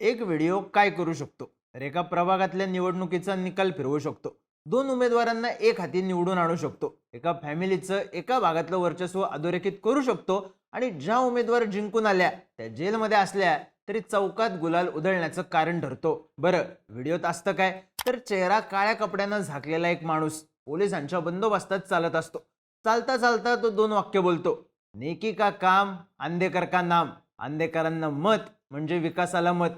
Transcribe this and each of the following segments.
एक व्हिडिओ काय करू शकतो? रेखा प्रभागातल्या निवडणुकीचा निकाल फिरवू शकतो. दोन उमेदवारांना एक हाती निवडून आणू शकतो. एका फॅमिलीचं एका भागातलं वर्चस्व अधोरेखित करू शकतो आणि ज्या उमेदवार जिंकून आल्या त्या जेलमध्ये असल्या तरी चौकात गुलाल उधळण्याचं कारण ठरतो. बरं व्हिडिओत असतं काय? तर चेहरा काळ्या कपड्यानं झाकलेला एक माणूस पोलिसांच्या बंदोबस्तात चालत असतो. चालता चालता तो दोन वाक्य बोलतो. नेकी का काम आंदेकर का नाम? आंदेकरांना मत म्हणजे विकासाला मत.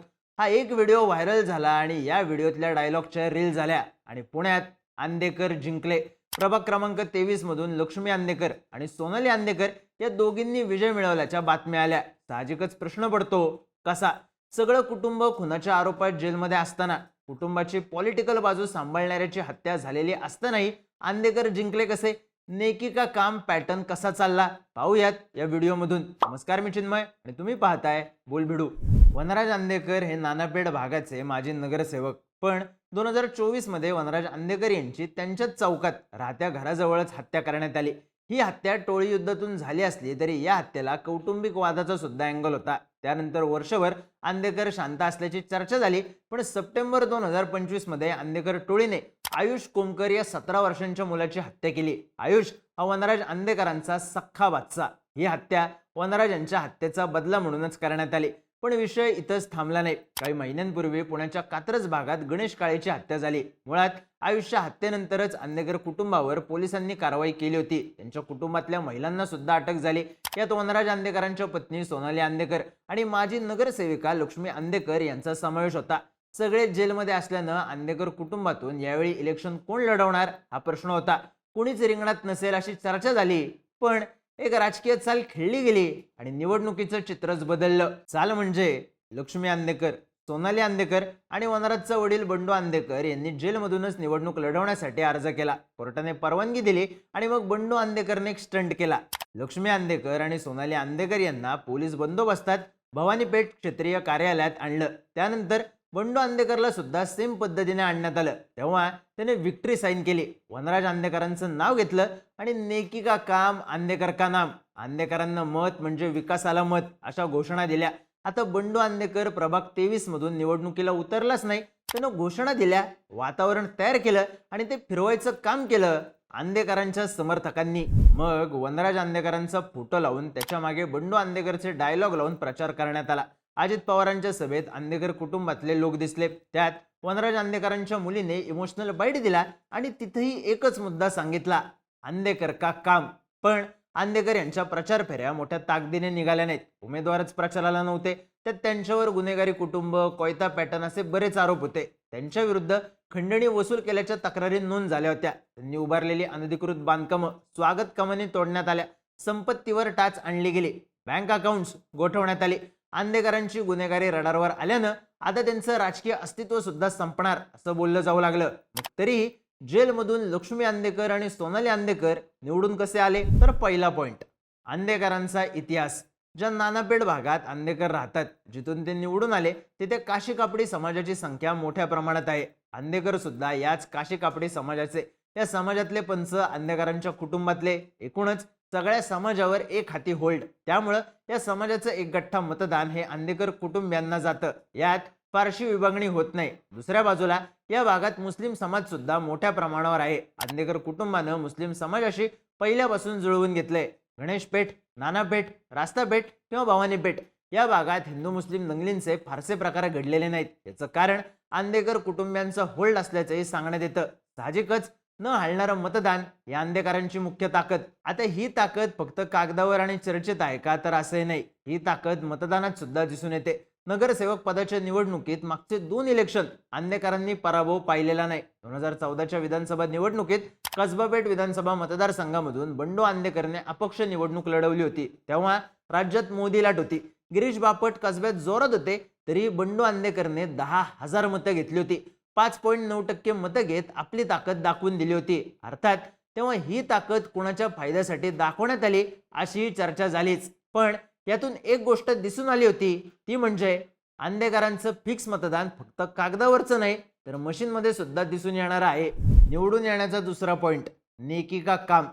हा एक व्हिडिओ व्हायरल झाला आणि या व्हिडिओतल्या डायलॉगच्या रील झाल्या. आणि पुण्यात आंदेकर जिंकले. प्रभाग क्रमांक तेवीस मधून लक्ष्मी आंदेकर आणि सोनाली आंदेकर या दोघींनी विजय मिळवल्याच्या बातम्या आल्या. साहजिकच प्रश्न पडतो कसा? सगळं कुटुंब खुनाच्या आरोपात जेलमध्ये असताना कुटुंबाची पॉलिटिकल बाजू सांभाळणाऱ्याची हत्या झालेली असतानाही आंदेकर जिंकले कसे? नेकी का काम पॅटर्न कसा चालला? पाहूयात या व्हिडिओमधून नमस्कार मी चिन्मय आणि तुम्ही पाहताय बोलभिडू. वनराज आंदेकर हे नानापेठ भागाचे माजी नगरसेवक. पण दोन हजार चोवीसमध्ये वनराज आंदेकर यांची त्यांच्याच चौकात राहत्या घराजवळच हत्या करण्यात आली. ही हत्या टोळी युद्धातून झाली असली तरी या हत्येला कौटुंबिक वादाचा सुद्धा अँगल होता. त्यानंतर वर्षभर आंदेकर शांत असल्याची चर्चा झाली. पण सप्टेंबर दोन हजार पंचवीसमध्ये आंदेकर टोळीने आयुष कोमकर या सतरा वर्षांच्या मुलाची हत्या केली. आयुष हा वनराज आंदेकरांचा सख्खा बादशा ही हत्या वनराज यांच्या हत्येचा बदला म्हणूनच करण्यात आली. पण विषय इथंच थांबला नाही. काही महिन्यांपूर्वी पुण्याच्या कात्रज भागात गणेश काळेची हत्या झाली. मुळात आयुष्य हत्येनंतरच आंदेकर कुटुंबावर पोलिसांनी कारवाई केली होती. त्यांच्या कुटुंबातल्या महिलांना सुद्धा अटक झाली. यात वनराज आंदेकरांच्या पत्नी सोनाली आंदेकर आणि माजी नगरसेविका लक्ष्मी आंदेकर यांचा समावेश होता. सगळे जेलमध्ये असल्यानं आंदेकर कुटुंबातून यावेळी इलेक्शन कोण लढवणार हा प्रश्न होता. कुणीच रिंगणात नसेल अशी चर्चा झाली. पण एक राजकीय चाल खेळली गेली आणि निवडणुकीचं चित्रच बदललं. चाल म्हणजे लक्ष्मी आंदेकर सोनाली आंदेकर आणि वनराजचा वडील बंडू आंदेकर यांनी जेलमधूनच निवडणूक लढवण्यासाठी अर्ज केला. कोर्टाने परवानगी दिली आणि मग बंडू आंदेकरने एक स्टंट केला. लक्ष्मी आंदेकर आणि सोनाली आंदेकर यांना पोलीस बंदोबस्तात भवानीपेठ क्षेत्रीय कार्यालयात आणलं. त्यानंतर बंडू आंदेकरला सुद्धा सेम पद्धतीने आणण्यात आलं. तेव्हा त्याने विक्ट्री साईन केली. वनराज आंदेकरांचं नाव घेतलं आणि नेकी का काम आंदेकर का नाम? आंदेकरांना मत म्हणजे विकासाला मत अशा घोषणा दिल्या. आता बंडू आंदेकर प्रभाग तेवीस मधून निवडणुकीला उतरलाच नाही. त्यानं घोषणा दिल्या वातावरण तयार केलं आणि ते फिरवायचं काम केलं आंदेकरांच्या समर्थकांनी. मग वनराज आंदेकरांचा फोटो लावून त्याच्यामागे बंडू आंदेकरचे डायलॉग लावून प्रचार करण्यात आला. अजित पवारांच्या सभेत आंदेकर कुटुंबातले लोक दिसले. त्यात वनराज आंदेकरांच्या मुलीने इमोशनल बाईट दिला आणि तिथेही एकच मुद्दा सांगितला आंदेकर का काम? पण आंदेकर यांच्या प्रचार फेऱ्या मोठ्या ताकदीने निघाल्या नाहीत. उमेदवारच प्रचाराला नव्हते. त्यात त्यांच्यावर गुन्हेगारी कुटुंब कोयता पॅटर्न असे बरेच आरोप होते. त्यांच्या विरुद्ध खंडणी वसूल केल्याच्या तक्रारी नोंद झाल्या होत्या. त्यांनी उभारलेली अनधिकृत बांधकामं स्वागत कमाने तोडण्यात आल्या. संपत्तीवर टाच आणली गेली. बँक अकाउंट्स गोठवण्यात आली. आंदेकरांची गुन्हेगारी रडारवर आल्यानं आता त्यांचं राजकीय अस्तित्व सुद्धा संपणार असं बोललं जाऊ लागलं. तरी तरीही जेलमधून लक्ष्मी आंदेकर आणि सोनाली आंदेकर निवडून कसे आले? तर पहिला पॉइंट आंदेकरांचा इतिहास. ज्या नानापेठ भागात आंदेकर राहतात जिथून ते निवडून आले तिथे काशी कापडी समाजाची संख्या मोठ्या प्रमाणात आहे. आंदेकर सुद्धा याच काशी कापडी समाजाचे या समाजातले पंच आंदेकरांच्या कुटुंबातले एकूणच. सगळ्या समाजावर एक हाती होल्ड. त्यामुळं या समाजाचं एक गठ्ठा मतदान हे आंदेकर कुटुंबियांना जातं. यात फारशी विभागणी होत नाही. दुसऱ्या बाजूला या भागात मुस्लिम समाज सुद्धा मोठ्या प्रमाणावर आहे. आंदेकर कुटुंबानं मुस्लिम समाजाशी पहिल्यापासून जुळवून घेतलंय. गणेश पेठ नानापेठ रास्तापेठ किंवा भवानी पेठ या भागात हिंदू मुस्लिम दंगलींचे फारसे प्रकार घडलेले नाहीत. याचं कारण आंदेकर कुटुंबियांचं होल्ड असल्याचंही सांगण्यात येतं. साहजिकच न हलणारं मतदान या अंधेकारांची मुख्य ताकद. आता ही ताकद फक्त कागदावर आणि चर्चेत आहे का? तर असंही नाही. ही ताकद मतदानात सुद्धा दिसून येते. नगरसेवक पदाच्या निवडणुकीत मागचे दोन इलेक्शन आंदेकरांनी पराभव पाहिलेला नाही. दोन हजार चौदाच्या विधानसभा निवडणुकीत कसबापेठ विधानसभा मतदारसंघामधून बंडू आंदेकरने अपक्ष निवडणूक लढवली होती. तेव्हा राज्यात मोदी लाट होती. गिरीश बापट कसब्यात जोरात होते तरी बंडू आंदेकरने दहा हजार मतं घेतली होती. पाच पॉईंट नऊ टक्के मतं घेत आपली ताकद दाखवून दिली होती. अर्थात तेव्हा ही ताकद कुणाच्या फायद्यासाठी दाखवण्यात आली अशी चर्चा झालीच. पण यातून एक गोष्ट दिसून आली होती ती म्हणजे आंदेकरांचं फिक्स मतदान फक्त कागदावरचं नाही तर मशीनमध्ये सुद्धा दिसून येणार आहे. निवडून येण्याचा दुसरा पॉईंट नेकी का काम?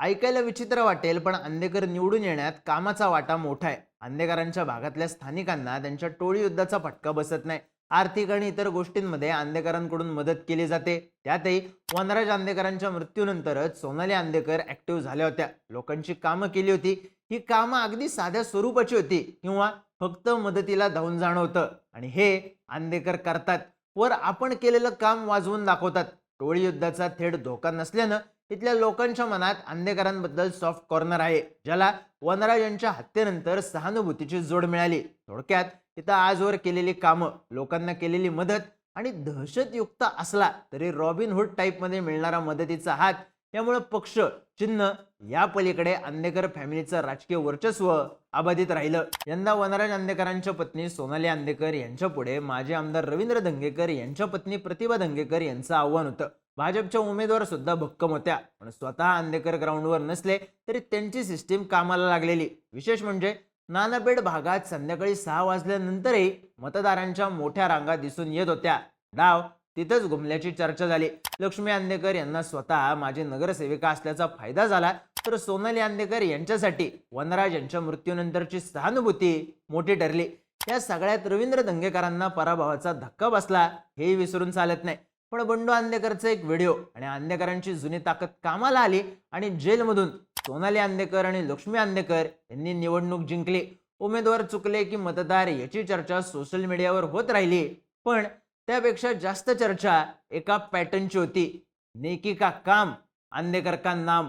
ऐकायला विचित्र वाटेल पण आंदेकर निवडून येण्यात कामाचा वाटा मोठा आहे. आंदेकरांच्या भागातल्या स्थानिकांना त्यांच्या टोळी युद्धाचा फटका बसत नाही. आर्थिक आणि इतर गोष्टींमध्ये आंदेकरांकडून मदत केली जाते. त्यातही वनराज आंदेकरांच्या मृत्यूनंतरच सोनाली आंदेकर ऍक्टिव्ह झाल्या होत्या. लोकांची कामं केली होती. ही कामं अगदी साध्या स्वरूपाची होती. किंवा फक्त मदतीला धावून जाणं होतं. आणि हे आंदेकर करतात. वर आपण केलेलं काम वाजवून दाखवतात. टोळी युद्धाचा थेट धोका नसल्यानं इथल्या लोकांच्या मनात आंदेकरांबद्दल सॉफ्ट कॉर्नर आहे ज्याला वनराज यांच्या हत्येनंतर सहानुभूतीची जोड मिळाली. थोडक्यात तिथं आजवर केलेली कामं लोकांना केलेली मदत आणि दहशतयुक्त असला तरी रॉबिन हुड टाईपमध्ये मिळणारा मदतीचा हात त्यामुळं पक्ष चिन्ह या पलीकडे आंदेकर फॅमिलीचं राजकीय वर्चस्व अबाधित राहिलं. यंदा वनराज आंदेकरांच्या पत्नी सोनाली आंदेकर यांच्या पुढे माजी आमदार रवींद्र धंगेकर यांच्या पत्नी प्रतिभा धंगेकर यांचं आव्हान होतं. भाजपच्या उमेदवार सुद्धा भक्कम होत्या पण स्वतः आंदेकर ग्राउंडवर नसले तरी त्यांची सिस्टीम कामाला लागलेली. विशेष म्हणजे नानापेठ भागात संध्याकाळी सहा वाजल्यानंतरही मतदारांच्या मोठ्या रांगा दिसून येत होत्या. डाव तिथंच घुमल्याची चर्चा झाली. लक्ष्मी आंदेकर यांना स्वतः माझी नगरसेविका असल्याचा फायदा झाला तर सोनाली आंदेकर यांच्यासाठी वनराज यांच्या मृत्यूनंतरची सहानुभूती मोठी ठरली. या सगळ्यात रवींद्र दंगेकरांना पराभवाचा धक्का बसला हे विसरून चालत नाही. पण बंडू आंदेकरचा एक व्हिडिओ आणि आंदेकरांची जुनी ताकद कामाला आली आणि जेलमधून सोनाली आंदेकर आणि लक्ष्मी आंदेकर यांनी निवडणूक जिंकली. उमेदवार चुकले की मतदार याची चर्चा सोशल मीडियावर होत राहिली. पण त्यापेक्षा जास्त चर्चा एका पॅटर्नची होती. नेकी का काम? आंदेकर का नाम?